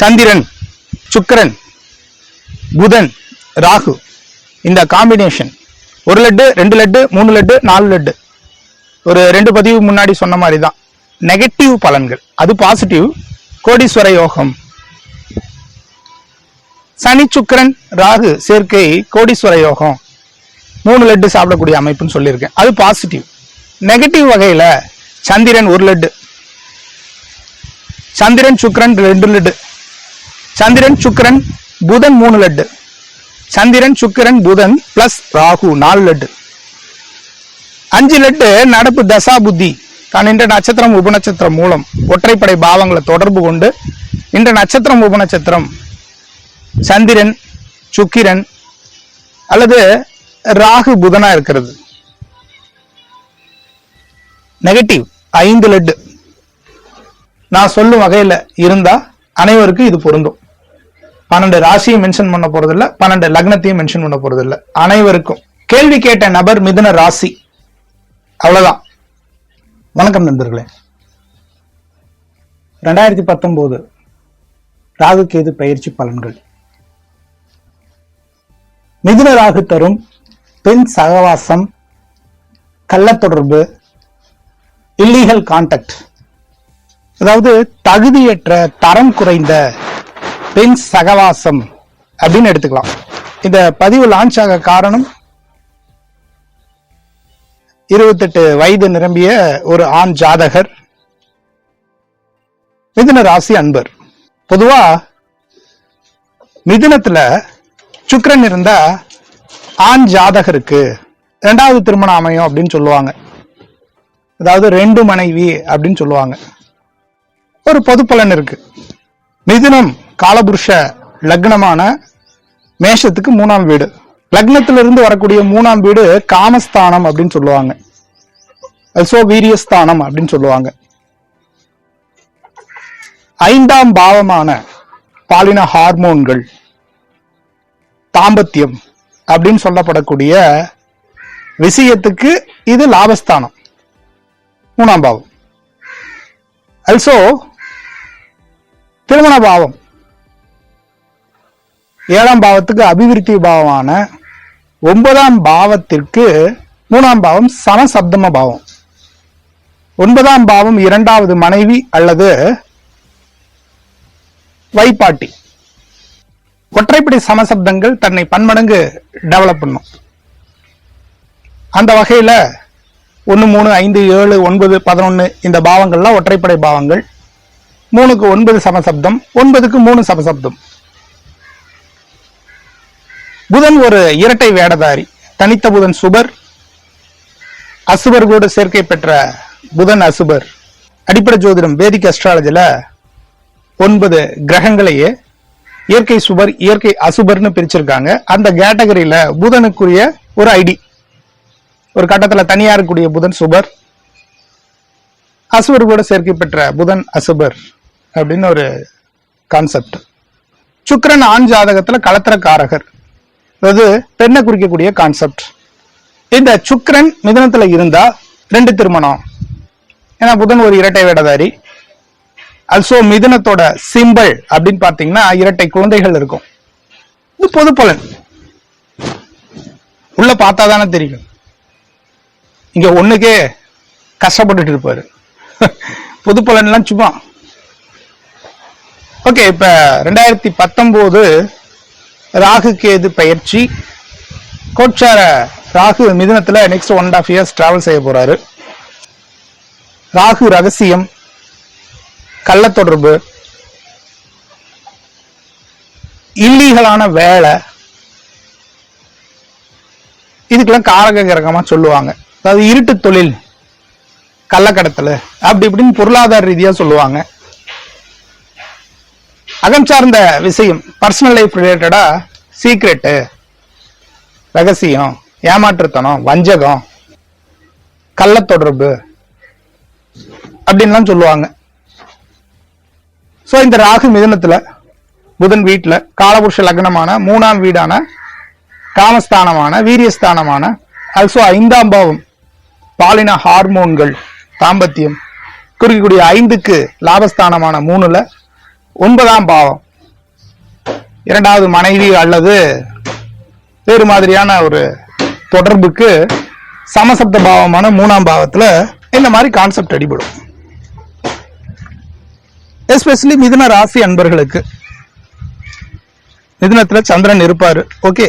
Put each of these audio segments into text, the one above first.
சந்திரன் சுக்கிரன் புதன் ராகு. இந்த காம்பினேஷன் ஒரு லட்டு ரெண்டு லட்டு மூணு லட்டு நாலு லட்டு. ஒரு ரெண்டு பதிவு முன்னாடி சொன்ன மாதிரி தான் நெகட்டிவ் பலன்கள். அது பாசிட்டிவ் கோடீஸ்வர யோகம். சனி சுக்கிரன் ராகு சேர்க்கை கோடீஸ்வர யோகம். மூணு லட்டு சாப்பிடக்கூடிய அமைப்புன்னு சொல்லியிருக்கேன். அது பாசிட்டிவ் நெகட்டிவ் வகையில சந்திரன் ஒரு லட்டு. சந்திரன் சுக்கிரன் ரெண்டு லட்டு. சந்திரன் சுக்கிரன் புதன் மூணு லட்டு. சந்திரன் சுக்கிரன் புதன் பிளஸ் ராகு நாலு லட்டு. அஞ்சு லட்டு நடப்பு தசா புத்தி. தான் இன்ற நட்சத்திரம் உபநட்சத்திரம் மூலம் ஒற்றைப்படை பாவங்களை தொடர்பு கொண்டு இன்ற நட்சத்திரம் உபநட்சத்திரம் சந்திரன் சுக்கிரன் அல்லது ராகு புதனா இருக்கிறது. நெகட்டிவ் ஐந்து லட்டு. நான் சொல்லும் வகையில் இருந்தா அனைவருக்கும் இது பொருந்தும். பன்னெண்டு ராசியும் மென்ஷன் பண்ண போறது இல்ல பன்னெண்டு லக்னத்தையும் மென்ஷன் பண்ண போறது இல்ல அனைவருக்கும் கேள்வி கேட்ட நபர் மிதுன ராசி. அவ்வளவுதான். வணக்கம் நண்பர்களே. ரெண்டாயிரத்தி பத்தொன்பது ராகு கேது பயிற்சி பலன்கள். மிதுன ராகு தரும் பெண் சகவாசம் கள்ளத்தொடர்பு இல்லீகல் கான்டாக்ட் அதாவது தகுதியற்ற தரம் குறைந்த பெண் சகவாசம் அப்படின்னு எடுத்துக்கலாம். இந்த பதிவு லான்ச் ஆக காரணம் இருபத்தெட்டு வயது நிரம்பிய ஒரு ஆண் ஜாதகர் மிதுன ராசி அன்பர். பொதுவா மிதுனத்துல சுக்கரன் இருந்தா ஆண் ஜாதகருக்கு ரெண்டாவது திருமணம் அமையும் அப்படின்னு சொல்லுவாங்க. அதாவது ரெண்டு மனைவி அப்படின்னு சொல்லுவாங்க. ஒரு பொது பலன் இருக்கு. மிதுனம் காலபுருஷ லக்னமான மேஷத்துக்கு மூணாம் வீடு. லக்னத்திலிருந்து வரக்கூடிய மூணாம் வீடு காமஸ்தானம் அப்படின்னு சொல்லுவாங்க. அல்சோ வீரியஸ்தானம் அப்படின்னு சொல்லுவாங்க. ஐந்தாம் பாவமான பாலின ஹார்மோன்கள் தாம்பத்தியம் அப்படின்னு சொல்லப்படக்கூடிய விஷயத்துக்கு இது லாபஸ்தானம் மூணாம் பாவம். அல்சோ திருமண பாவம். ஏழாம் பாவத்துக்கு அபிவிருத்தி பாவமான ஒன்பதாம் பாவத்திற்கு மூணாம் பாவம் சமசப்தம பாவம். ஒன்பதாம் பாவம் இரண்டாவது மனைவி அல்லது வைப்பாட்டி. ஒற்றைப்படை சமசப்தங்கள் தன்னை பன்மடங்கு டெவலப் பண்ணும். அந்த வகையில் ஒன்று மூணு ஐந்து ஏழு ஒன்பது பதினொன்று இந்த பாவங்கள்லாம் ஒற்றைப்படை பாவங்கள். மூணுக்கு ஒன்பது சமசப்தம் ஒன்பதுக்கு மூணு சமசப்தம். புதன் ஒரு இரட்டை வேடதாரி. தனித்த புதன் சுபர். அசுபர் கூட சேர்க்கை பெற்ற புதன் அசுபர். அடிப்படை ஜோதிடம் வேதிக் அஸ்ட்ராலஜில ஒன்பது கிரகங்களையே இயற்கை சுபர் இயற்கை அசுபர்னு பிரிச்சிருக்காங்க. அந்த கேட்டகரியில புதனுக்குரிய ஒரு ஐடி. ஒரு கட்டத்துல தனியா இருக்கக்கூடிய புதன் சுபர். அசுபர் கூட சேர்க்கை பெற்ற புதன் அசுபர் அப்படின்னு ஒரு கான்செப்ட் சுக்கரன் ஆண் ஜாதகத்துல கலத்திரக்காரகர். அதாவது பெண்ணை குறிக்கக்கூடிய கான்செப்ட் இந்த சுக்கரன் மிதனத்துல இருந்தா ரெண்டு திருமணம். ஏன்னா புதன் ஒரு இரட்டை வேடதாரி. அல்சோ மிதனத்தோட சிம்பிள் அப்படின்னு பார்த்தீங்கன்னா இரட்டை குழந்தைகள் இருக்கும். இது பொது பலன். உள்ள பார்த்தா தானே தெரியும். இங்க ஒண்ணுக்கே கஷ்டப்பட்டுட்டு இருப்பாரு. பொது பலன்லாம் சும்மா. ஓகே இப்ப ரெண்டாயிரத்தி பத்தொன்பது ராகு கேது பயிற்சி. கோட்சார Rahu மிதனத்தில் next one and half years travel செய்ய போறாரு. ராகு ரகசியம் கள்ளத்தொடர்பு இல்லீகலான வேலை. இதுக்கெல்லாம் காரக கிரகமா சொல்லுவாங்க. அதாவது இருட்டு தொழில் கள்ளக்கடத்தல் அப்படி இப்படின்னு பொருளாதார ரீதியா சொல்லுவாங்க. அகம் சார்ந்த விஷயம் பர்சனல் லைஃப் ரிலேட்டடா சீக்ரெட்டு. ரகசியம் ஏமாற்றுத்தனம் வஞ்சகம் கள்ளத்தொடர்பு அப்படின்லாம் சொல்லுவாங்க. ஸோ இந்த ராகு மிதனத்தில் புதன் வீட்டில் காலபுருஷ லக்னமான மூணாம் வீடான காமஸ்தானமான வீரியஸ்தானமான அல்சோ ஐந்தாம் பாவம் பாலின ஹார்மோன்கள் தாம்பத்தியம் குறிக்கக்கூடிய ஐந்துக்கு லாபஸ்தானமான மூணுல ஒன்பதாம் பாவம் இரண்டாவது மனைவி அல்லது வேறு மாதிரியான ஒரு தொடர்புக்கு சமசப்த பாவமான மூணாம் பாவத்தில் இந்த மாதிரி கான்செப்ட் அடிபடும். எஸ்பெஷலி மிதுன ராசி அன்பர்களுக்கு. மிதுனத்தில் சந்திரன் இருப்பாரு. ஓகே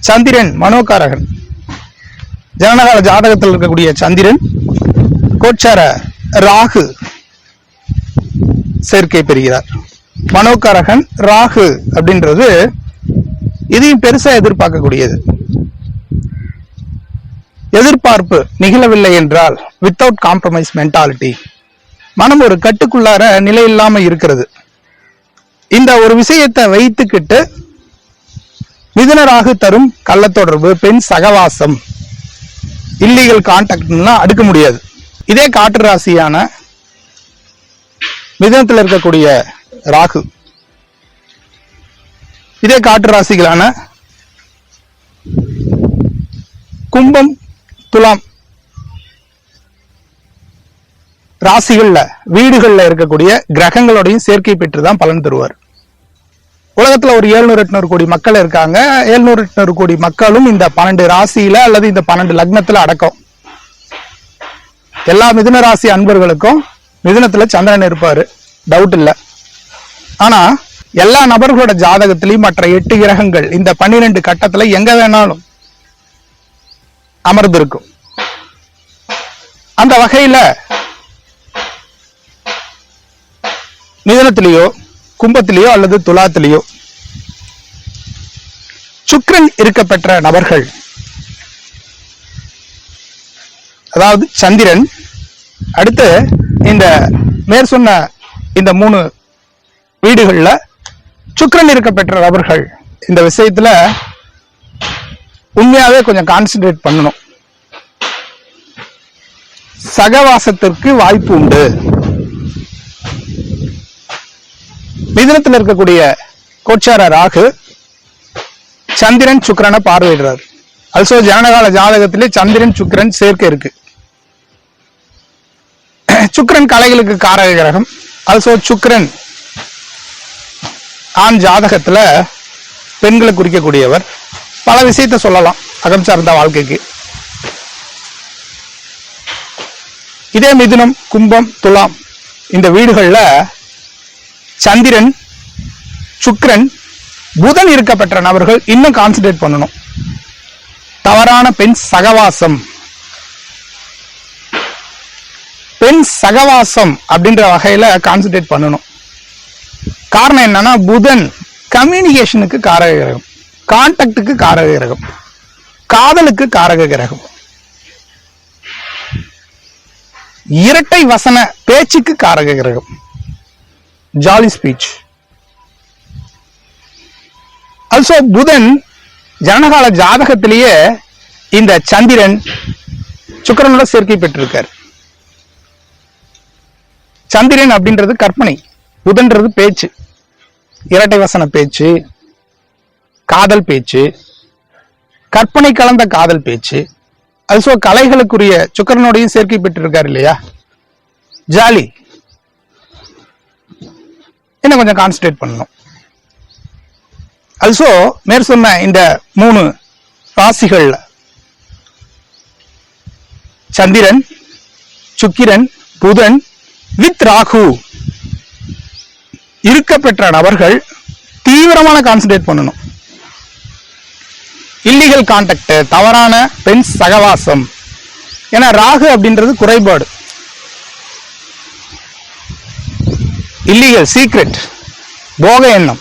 சந்திரன் மனோகாரகன். ஜனனகால ஜாதகத்தில் இருக்கக்கூடிய சந்திரன் கோச்சார ராகு சேர்க்கை பெறுகிறார். மனோகரகன் ராகு அப்படின்றது இதையும் பெருசா எதிர்பார்க்கக்கூடியது. எதிர்பார்ப்பு நிகழவில்லை என்றால் வித்தவுட் காம்ப்ரமைஸ் மென்டாலிட்டி மனம் ஒரு கட்டுக்குள்ளார நிலை இல்லாம இருக்கிறது. இந்த ஒரு விஷயத்தை வைத்துக்கிட்டு மிதுனராக தரும் கள்ளத்தொடர்பு பெண் சகவாசம் இல்லீகல் கான்டாக்ட்லாம் அடுக்க முடியாது. இதே காற்று ராசியான மிதனத்தில் இருக்கக்கூடிய ராகு. இதே காற்று ராசிகளான கும்பம் துலாம் ராசிகள்ல வீடுகள்ல இருக்கக்கூடிய கிரகங்களோடையும் சேர்க்கை பெற்று தான் பலன் தருவார். உலகத்துல ஒரு ஏழ்நூறு எட்நூறு கோடி மக்கள் இருக்காங்க. ஏழ்நூறு எட்நூறு கோடி மக்களும் இந்த பன்னெண்டு ராசியில அல்லது இந்த பன்னெண்டு லக்னத்துல அடக்கம். எல்லா மிதுன ராசி அன்பர்களுக்கும் மிதுனத்துல சந்திரன் இருப்பாரு. டவுட் இல்ல. ஆனா எல்லா நபர்களோட ஜாதகத்திலையும் மற்ற எட்டு கிரகங்கள் இந்த பன்னிரெண்டு கட்டத்துல எங்க வேணாலும் அமர்ந்திருக்கும். அந்த வகையில மிதனத்திலேயோ கும்பத்திலேயோ அல்லது துலாத்திலேயோ சுக்கிரன் இருக்க பெற்ற நபர்கள் அதாவது சந்திரன் அடுத்து இந்த மேற் சொன்ன இந்த மூணு வீடுகள்ல சுக்கரன் இருக்க பெற்ற நபர்கள் இந்த விஷயத்துல உண்மையாவே கொஞ்சம் கான்சென்ட்ரேட் பண்ணணும். சகவாசத்திற்கு வாய்ப்பு உண்டு. மிதனத்தில் இருக்கக்கூடிய கோச்சார ராகு சந்திரன் சுக்கரனை பார்வையிடுறார். அல்சோ ஜனகால ஜாதகத்திலே சந்திரன் சுக்கிரன் சேர்க்கை இருக்கு. சுக்கிரன் கலைகளுக்கு காரக கிரகம். அல்சோ சுக்கரன் ஆண் ஜாதகத்துல பெண்களை குறிக்கக்கூடியவர் பல விஷயத்தை சொல்லலாம் அகம் சார்ந்த வாழ்க்கைக்கு. இதே மிதுனம் கும்பம் துலாம் இந்த வீடுகளில் சந்திரன் சுக்ரன் புதன் இருக்கப்பட்ட நபர்கள் இன்னும் கான்சென்ட்ரேட் பண்ணணும். தவறான பெண் சகவாசம். பெண் சகவாசம் அப்படின்ற வகையில கான்சென்ட்ரேட் பண்ணணும். காரணம் என்னன்னா புதன் கம்யூனிகேஷனுக்கு காரக கிரகம் கான்டாக்டுக்கு காரக கிரகம் காதலுக்கு காரக கிரகம். இரட்டை வசன பேச்சுக்கு காரக கிரகம். ஜாலி ஸ்பீச் அல்சோ புதன் ஜனகால ஜாதகத்திலேயே இந்த சந்திரன் சுக்கரனோட சேர்க்கை பெற்றிருக்கார். சந்திரன் அப்படின்றது கற்பனை. புதன்றது பேச்சு. இரட்டை வசன பேச்சு காதல் பேச்சு கற்பனை கலந்த காதல் பேச்சு. அல்சோ கலைகளுக்குரிய சுக்கரனோடையும் சேர்க்கை பெற்றிருக்காரு இல்லையா? ஜாலி. இன்னும் கொஞ்சம் கான்சன்ட்ரேட் பண்ணணும். அல்சோ மேற் சொன்ன இந்த மூணு ராசிகள்ல சந்திரன் சுக்கிரன் புதன் வித் ராகு. இருக்க பெற்ற நபர்கள் தீவிரமான கான்சன்ட்ரேட் பண்ணணும். இல்லீகல் கான்டாக்ட் தவறான பெண் சகவாசம். ஏன்னா ராகு அப்படின்றது குறைபாடு. இல்லீகல் சீக்ரெட் போக எண்ணம்.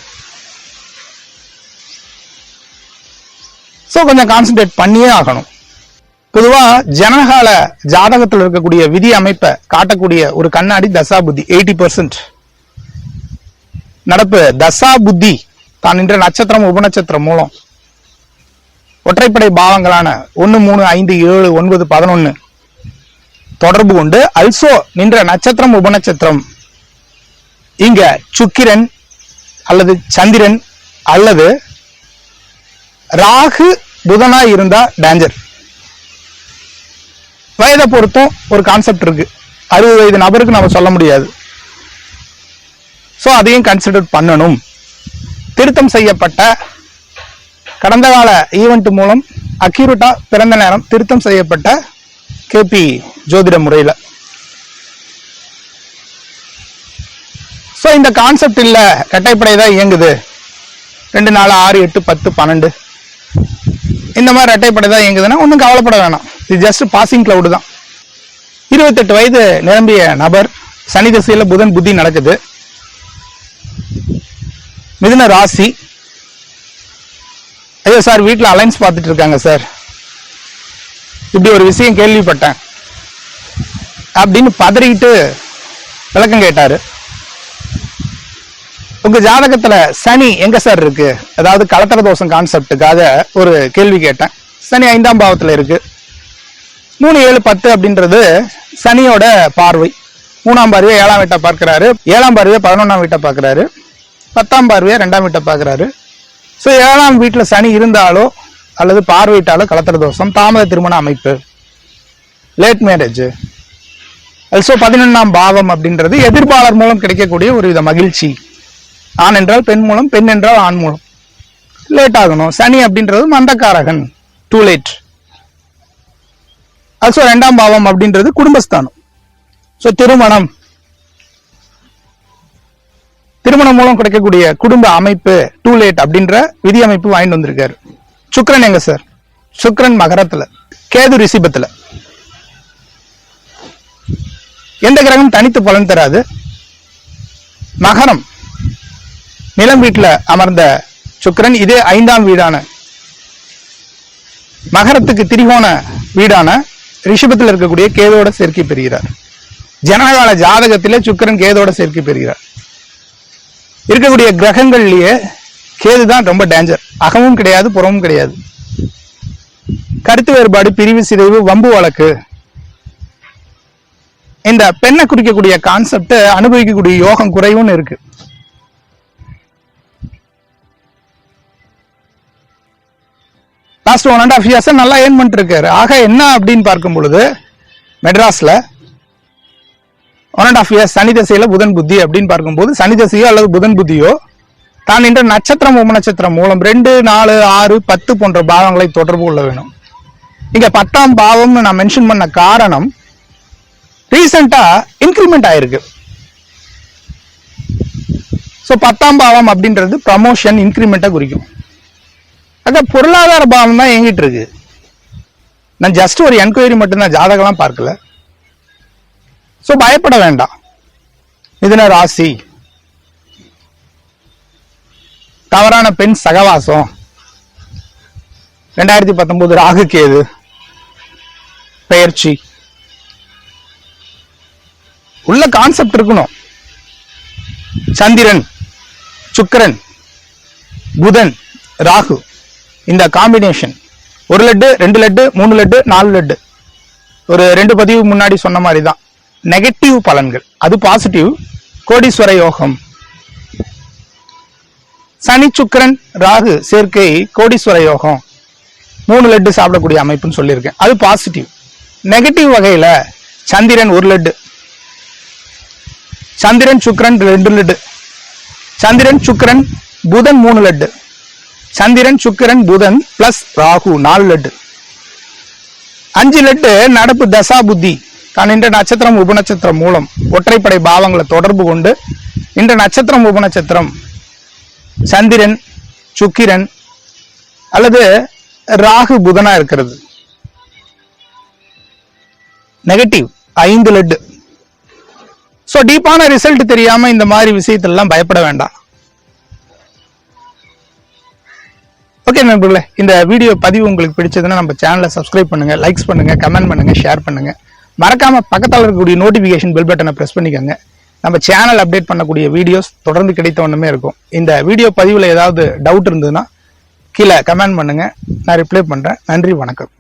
ஸோ கொஞ்சம் கான்சென்ட்ரேட் பண்ணியே ஆகணும். பொதுவா ஜனகால ஜாதகத்தில் இருக்கக்கூடிய விதி அமைப்பை காட்டக்கூடிய ஒரு கண்ணாடி தசாபுத்தி எயிட்டி பர்சன்ட் நடப்பு தசா புத்தி தான் நின்ற நட்சத்திரம் உபநட்சத்திரம் மூலம். ஒற்றைப்படை பாவங்களான ஒன்று மூணு ஐந்து ஏழு ஒன்பது பதினொன்னு. தொடர்பு கொண்டு அல்சோ நின்ற நட்சத்திரம் உபநட்சத்திரம். இங்க சுக்கிரன் அல்லது சந்திரன் அல்லது ராகு புதனா இருந்தா டேஞ்சர் வயதை பொறுத்தும் ஒரு கான்செப்ட் இருக்கு. அறுபது வயது நபருக்கு நம்ம சொல்ல முடியாது. ஸோ அதையும் கன்சிடர் பண்ணணும். திருத்தம் செய்யப்பட்ட கடந்த கால ஈவெண்ட் மூலம் அக்யூரேட்டா பிறந்த நேரம் திருத்தம் செய்யப்பட்ட கேபி ஜோதிட முறையில். ஸோ இந்த கான்செப்ட் இல்லை கட்டைப்படை தான் இயங்குது. ரெண்டு நாலு ஆறு எட்டு பத்து பன்னெண்டு. இந்த மாதிரி ரெட்டைப்படை தான் இயங்குதுன்னா ஒன்றும் கவலைப்பட வேணாம். இது ஜஸ்ட் பாசிங் கிளவுடு தான். இருபத்தெட்டு வயது நிரம்பிய நபர் சனி திசையில் புதன் புத்தி நடக்குது. மிதுன ராசி. ஐயோ சார் வீட்டில் அலைன்ஸ் பார்த்துட்டு இருக்காங்க சார். இப்படி ஒரு விஷயம் கேள்விப்பட்டேன். அப்படின்னு பதறிக்கிட்டு விளக்கம் கேட்டாரு. உங்க ஜாதகத்துல சனி எங்க சார் இருக்கு? அதாவது கலத்தர தோஷம் கான்செப்டுக்காக ஒரு கேள்வி கேட்டேன். சனி ஐந்தாம் பாவத்துல இருக்கு. மூணு ஏழு பத்து அப்படின்றது சனியோட பார்வை. மூணாம் பார்வையை ஏழாம் வீட்டை பார்க்குறாரு. ஏழாம் பார்வையை பதினொன்றாம் வீட்டை பார்க்குறாரு. பத்தாம் பார்வையை ரெண்டாம் வீட்டை பார்க்குறாரு. ஸோ ஏழாம் வீட்டில் சனி இருந்தாலோ அல்லது பார்வையிட்டாலோ கலத்திர தோஷம் தாமத திருமண அமைப்பு லேட் மேரேஜ் அல்சோ பதினொன்றாம் பாவம் அப்படின்றது எதிர்ப்பாளர் மூலம் கிடைக்கக்கூடிய ஒரு வித மகிழ்ச்சி. ஆண் என்றால் பெண் மூலம் பெண் என்றால் ஆண் மூலம். லேட் ஆகணும். சனி அப்படின்றது மந்தக்காரகன். டூ லேட் அல்சோ ரெண்டாம் பாவம் அப்படின்றது குடும்பஸ்தானம். ஸோ திருமணம். திருமணம் மூலம் கிடைக்கக்கூடிய குடும்ப அமைப்பு டூ லேட் அப்படின்ற விதி அமைப்பு வாங்கிட்டு வந்திருக்காரு. சுக்கிரன் எங்க சார் சுக்கிரன் மகரத்துல கேது ரிசிபத்துல எந்த கிரகம் தனித்து பலன் தராது? மகரம். நிலம் வீட்டுல அமர்ந்த சுக்கிரன் இதே ஐந்தாம் வீடான மகரத்துக்கு திரிகோண வீடான ரிஷபத்தில் இருக்கக்கூடிய கேதோட சேர்க்கை பெறுகிறார். ஜனகால ஜாதகத்திலே சுக்கரன் கேதோட சேர்க்கை பெறுகிறார். இருக்கக்கூடிய கிரகங்கள்லயே கேது தான் ரொம்ப டேஞ்சர் அகமும் கிடையாது புறமும் கிடையாது. கருத்து வேறுபாடு பிரிவு சிதைவு வம்பு வழக்கு. இந்த பெண்ணை குறிக்கக்கூடிய கான்செப்ட் அனுபவிக்கக்கூடிய யோகம் குறைவும் இருக்கு. Last one and half years நல்லா ஏர்ன் பண்ணிட்டு இருக்காரு. ஆக என்ன அப்படின்னு பார்க்கும் பொழுது மெட்ராஸ்ல ஒன் அண்ட் ஆஃப் இயர்ஸ் சனி தசையில புதன் புத்தி அப்படின்னு பார்க்கும்போது சனி தசையோ அல்லது புதன் புத்தியோ தான் என்ற நட்சத்திரம் உம நட்சத்திரம் மூலம் ரெண்டு நாலு ஆறு பத்து போன்ற பாவங்களை தொடர்பு கொள்ள வேணும். இங்க பத்தாம் பாவம்னு நான் மென்ஷன் பண்ண காரணம் ரீசெண்டா இன்க்ரிமெண்ட் ஆயிருக்கு. ஸோ பத்தாம் பாவம் அப்படின்றது ப்ரமோஷன் இன்க்ரிமெண்ட்டை குறிக்கும். அதான் பொருளாதார பாவம் தான் எங்கிட்டு இருக்கு. நான் ஜஸ்ட் ஒரு என்கொயரி மட்டும்தான் ஜாதகம்லாம் பார்க்கல. ஸோ பயப்பட வேண்டாம். மிதுன ராசி. தவறான பெண் சகவாசம். ரெண்டாயிரத்தி பத்தொன்பது ராகு கேது பெயர்ச்சி. உள்ள கான்செப்ட் இருக்கணும். சந்திரன் சுக்கரன் புதன் ராகு. இந்த காம்பினேஷன் ஒரு லட்டு ரெண்டு லட்டு மூணு லட்டு நாலு லட்டு. ஒரு ரெண்டு பதிவு முன்னாடி சொன்ன மாதிரி தான் நெகட்டிவ் பலன்கள். அது பாசிட்டிவ் கோடீஸ்வர யோகம். சனி சுக்கிரன் ராகு சேர்க்கை கோடீஸ்வர யோகம். மூணு லட்டு சாப்பிடக்கூடிய அமைப்புன்னு சொல்லியிருக்கேன். அது பாசிட்டிவ் நெகட்டிவ் வகையில சந்திரன் ஒரு லட்டு. சந்திரன் சுக்கிரன் ரெண்டு லட்டு. சந்திரன் சுக்கிரன் புதன் மூணு லட்டு. சந்திரன் சுக்கிரன் புதன் பிளஸ் ராகு நாலு லட்டு. அஞ்சு லட்டு நடப்பு தசா புத்தி. தான் இந்த நட்சத்திரம் உபநட்சத்திரம் மூலம் ஒற்றைப்படை பாவங்களை தொடர்பு கொண்டு இந்த நட்சத்திரம் உபநட்சத்திரம் சந்திரன் சுக்கிரன் அல்லது ராகு புதனா இருக்கிறது நெகட்டிவ் ஐந்து லெட்டு ஸோ டீப்பான ரிசல்ட் தெரியாம இந்த மாதிரி விஷயத்திலாம் பயப்பட வேண்டாம் ஓகே நண்பர்களே இந்த வீடியோ பதிவு உங்களுக்கு பிடிச்சதுன்னா நம்ம சேனலை சப்ஸ்கிரைப் பண்ணுங்க லைக்ஸ் பண்ணுங்க கமெண்ட் பண்ணுங்க ஷேர் பண்ணுங்க. மறக்காம பக்கத்தில் இருக்கக்கூடிய நோட்டிஃபிகேஷன் பெல் பட்டனை ப்ரெஸ் பண்ணிக்கோங்க. நம்ம சேனல் அப்டேட் பண்ணக்கூடிய வீடியோஸ் தொடர்ந்து கிடைத்த ஒன்றுமே இருக்கும். இந்த வீடியோ பதிவில் ஏதாவது டவுட் இருந்ததுன்னா கீழே கமெண்ட் பண்ணுங்கள் நான் ரிப்ளை பண்ணுறேன் நன்றி வணக்கம்.